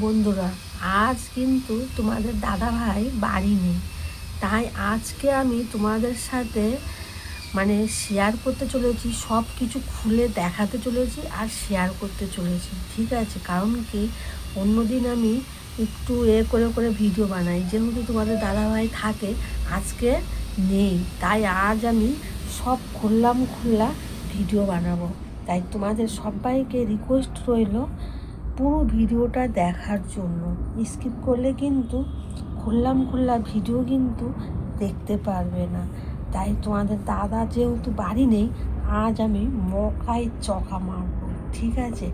বন্ধুরা, আজ কিন্তু তোমাদের দাদা ভাই বাড়ি নেই। তাই আজকে আমি তোমাদের সাথে মানে শেয়ার করতে চলেছি সব কিছু খুলে দেখাতে চলেছি আর শেয়ার করতে চলেছি, ঠিক আছে? কারণ কি, অন্যদিন আমি একটু এ করে করে ভিডিও বানাই। যেহেতু তোমাদের দাদা ভাই থাকে, আজকে নেই। তাই আজ আমি সব খুললাম খুললা ভিডিও বানাবো। তাই তোমাদের সবাইকে রিকোয়েস্ট রইল পুরো ভিডিওটা দেখার জন্য। স্কিপ করলে কিন্তু খুললাম খুললা ভিডিও কিন্তু দেখতে পারবে না। তাই তোমাদের দাদা যেহেতু বাড়ি নেই, আজ আমি মকাই চকা মারবো, ঠিক আছে?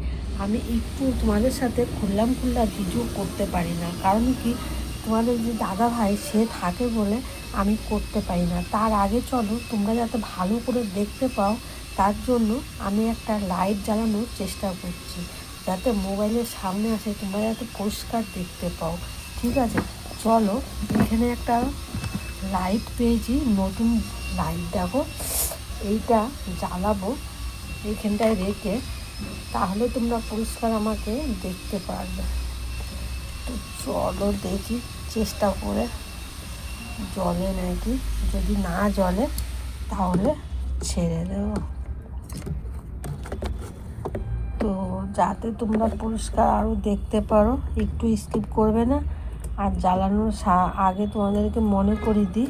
আমি একটু তোমাদের সাথে খুললাম খুল্লা ভিডিও করতে পারি না। কারণ কি? তোমাদের যে দাদা ভাই, সে থাকে বলে আমি করতে পারি না। তার আগে চলো তোমরা যাতে ভালো করে দেখতে পাও, তার জন্য আমি একটা লাইট জ্বালানোর চেষ্টা করছি। যাতে মোবাইলের সামনে আসে তোমরা যাতে পরিষ্কার দেখতে পাও। ঠিক আছে? চলো, এখানে একটা লাইট পেয়েছি, নতুন লাইট দেখো। এইটা জ্বালাবো, এইখানটায় রেখে, তাহলে তোমরা পরিষ্কার আমাকে দেখতে পারবে। তো চলো দেখি, চেষ্টা করে। জলে নাকি, যদি না জলে তাহলে ছেড়ে দেবো। তো যাতে তোমরা পরিষ্কার আরও দেখতে পারো, একটু স্কিপ করবে না। আর জ্বালানোর আগে তোমাদেরকে মনে করি দিই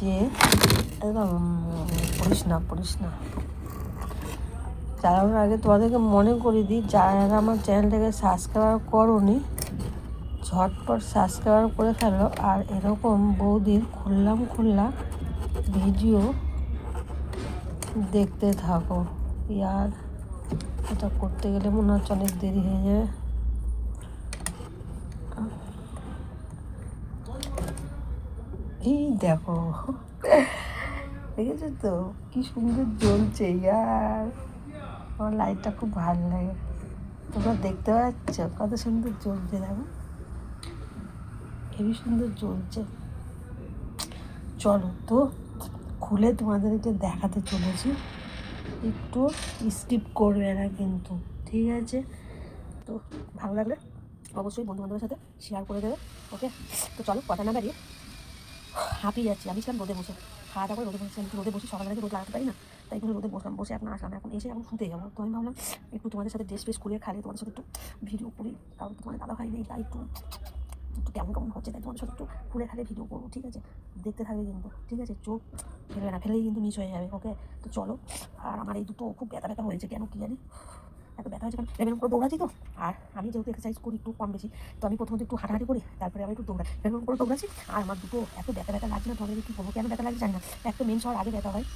যে পড়িস না পড়িস না জ্বালানোর আগে তোমাদেরকে মনে করি দিই, যারা আমার চ্যানেলটাকে সাবস্ক্রাইব করোনি, ঝটপট সাবস্ক্রাইব করে ফেলো। আর এরকম বৌদির খুললাম খুললা ভিডিও দেখতে থাকো। ইয়ার এটা করতে গেলে মনে হচ্ছে অনেক দেরি হয়ে যাবে। এই দেখো, দেখেছ তো? কি সুন্দর জ্বলছে, ইয়ার। আমার লাইটটা খুব ভালো লাগে। তোমরা দেখতে পাচ্ছ? কত সুন্দর জ্বলছে, দেখো। হেবি সুন্দর জ্বলছে। চলো তো, খুলে তোমাদেরকে দেখাতে চলেছি। একটু স্কিপ করবে না কিন্তু, ঠিক আছে? তো ভালো লাগলে অবশ্যই বন্ধু বান্ধবের সাথে শেয়ার করে দেবে ওকে তো চলো, কথা না দাঁড়িয়ে হাঁপিয়ে যাচ্ছি। আমি ছিলাম রোদে বসে। খাওয়া দাওয়া করে রোদে বসেছি। আমি রোদে বসে সকালে রোদ লাগাতে পারি না, তাই একটু রোদে বসলাম। বসে এখন আসলাম। এখন এসে এখন শুতে যাব। তো আমি ভাবলাম একটু তোমাদের সাথে ড্রেস ফ্রেস খুলে খালে তোমাদের সাথে একটু ভিডিও করি। কারণ তোমাদের দাদা ভাই নেই, তাই একটু একটু কেমন কেমন হচ্ছে তাই তোমাদের সাথে একটু খুলে খালে ভিডিও করব, ঠিক আছে? দেখতে থাকবে কিন্তু, ঠিক আছে? চোখ ফেলবে না ফেলেই কিন্তু মিস হয়ে যাবে ওকে তো চলো, আর আমার এই দুটো খুব ব্যথা ব্যথা হয়েছে কেন কি জানি? এত ব্যথা হয়েছে কারণ এরকম করে দৌড়াচ্ছি তো? আর আমি যেহেতু এক্সারসাইজ করি একটু কম বেশি, তো আমি প্রথমত একটু হাঁটাহাঁটি করি, তারপরে আমি একটু দৌড়াই। এরকম করে দৌড়াচ্ছি, আর আমার দুটো এত ব্যথা ব্যথা লাগছে না, তোমাদের কী করব কেন ব্যথা লাগছে জানি না। এক তো মেন হওয়ার আগে ব্যথা হয়,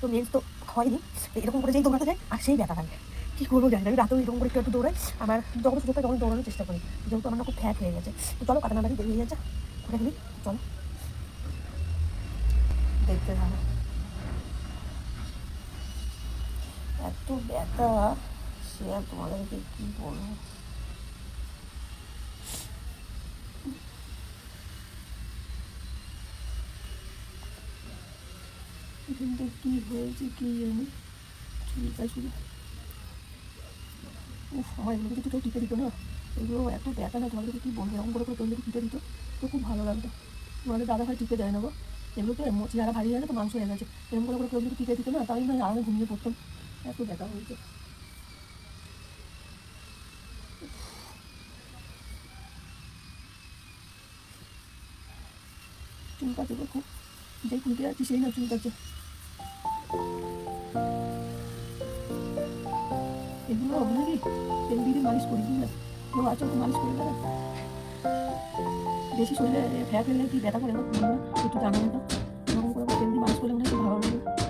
তো মেন্স তো হয়নি এরকম করে যেই দৌড়াতে যায়, আর সেই ব্যথা লাগে কী করব জানি আমি রাতেও এরকম করে একটু একটু দৌড়াই, আমার যখন সুযোগ পাই তখন দৌড়ানোর চেষ্টা করি। যেহেতু আমার খুব ফ্যাট হয়ে গেছে। তো চলো, কাটা নাম্বারই দেরি হয়ে যাচ্ছে ফেলি চলো। দেখতে থাকো। এত ব্যথা। সে আর তোমাদেরকে কী বলব? এখানটা কী হয়েছে কী জানি? চুলটা চুল উফ, আমার এগুলো যদি কেউ টিপে দিত না। এগুলো এত ব্যথা না, তোমাদেরকে কী বলব? এরকম করে করে কেউ যদি টিপে দিত, তো খুব ভালো লাগতো। তোমাদের দাদা ভাই টিপে দেয় না গো। এগুলো তো এমন, যারা ভারী না তো মাংস হয়ে গেছে এরকম করে করে কেউ যদি টিপে দিত না, তাহলে না আরামে ঘুমিয়ে পড়তাম। এত ব্যথা হয়েছে চুলকাচ্ছে গো খুব। যেই খুলতে যাচ্ছি সেই না এগুলো তেল দিয়ে মালিশ করি বুঝলেন কেউ আচল মালিশ করে দেবেন বেশি শরীরে ফ্যাট হয়ে কি ব্যথা করে একটু জানাবেন না তেল দিয়ে মালিশ করলে মনে হয় ভালো লাগবে